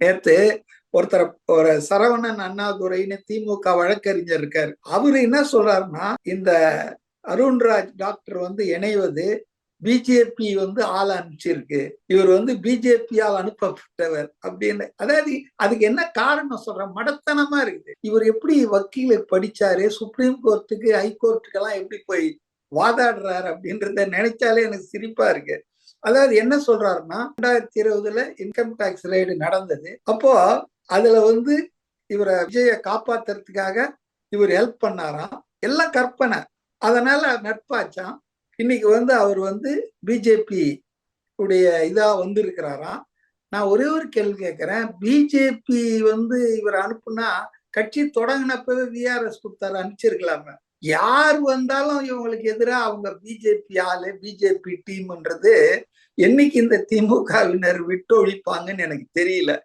நேத்து ஒருத்தர் ஒரு சரவணன் அண்ணாதுரைன்னு திமுக வழக்கறிஞர் இருக்காரு. அவரு என்ன சொல்றாருன்னா இந்த அருண்ராஜ் டாக்டர் வந்து இணைவது பிஜேபி வந்து ஆள் அனுப்பிச்சிருக்கு. இவர் வந்து பிஜேபியால் அனுப்பப்பட்டவர் அப்படின்னு. அதாவது அதுக்கு என்ன காரணம் சொல்ற மடத்தனமா இருக்குது. இவர் எப்படி வக்கீல படிச்சாரு? சுப்ரீம் கோர்ட்டுக்கு ஹைகோர்ட்டுக்கெல்லாம் எப்படி போய் வாதாடுறாரு அப்படின்றத நினைச்சாலே எனக்கு சிரிப்பா இருக்கு. அதாவது என்ன சொல்றாருன்னா ரெண்டாயிரத்தி இருபதுல இன்கம் டாக்ஸ் ரைடு நடந்தது. அப்போ அதுல வந்து இவரை விஜய காப்பாத்துறதுக்காக இவர் ஹெல்ப் பண்ணாராம் எல்லாம் கற்பனை. அதனால நட்பாச்சான் இன்னைக்கு வந்து அவர் வந்து பிஜேபி உடைய இதா வந்திருக்கிறாராம் நான் ஒரே ஒரு கேள்வி கேட்கிறேன். பிஜேபி வந்து இவர் அனுப்புனா கட்சி தொடங்கினப்பவே விஆர்எஸ் கொடுத்தாரு அனுப்பிச்சிருக்கலாமே. யார் வந்தாலும் இவங்களுக்கு எதிராக அவங்க பிஜேபி ஆளு பிஜேபி டீம்ன்றது என்னைக்கு இந்த திமுகவினர் விட்டு ஒழிப்பாங்கன்னு எனக்கு தெரியல.